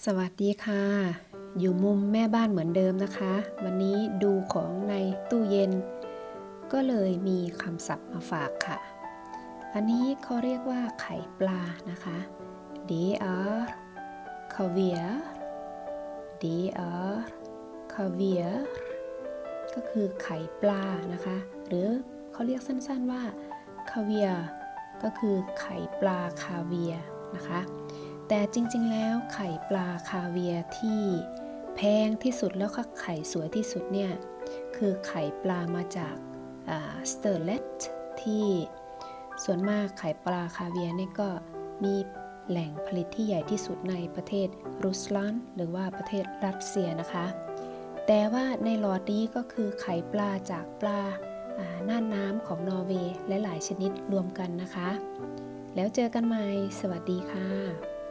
สวัสดีค่ะ อยู่มุมแม่บ้านเหมือนเดิมนะคะ วันนี้ดูของในตู้เย็น ก็เลยมีคำศัพท์มาฝากค่ะ อันนี้เขาเรียกว่าไข่ปลานะคะ d r caviar d r caviar ก็คือไข่ปลานะคะ หรือเขาเรียกสั้นๆว่า caviar ก็คือไข่ปลาคาเวียนะคะ แต่จริงๆ แล้วไข่ปลาคาเวียที่แพงที่สุดแล้วก็ไข่สวยที่สุดเนี่ย คือไข่ปลามาจากสเตอร์เลตที่ส่วนมากไข่ปลาคาเวียเนี่ยก็มีแหล่งผลิตที่ใหญ่ที่สุดในประเทศรุสลันหรือว่าประเทศรัสเซียนะคะ แต่ว่าในหลอดนี้ก็คือไข่ปลาจากปลาอ่าน่านน้ำของนอร์เวย์และหลายชนิดรวมกันนะคะ แล้วเจอกันใหม่ สวัสดีค่ะ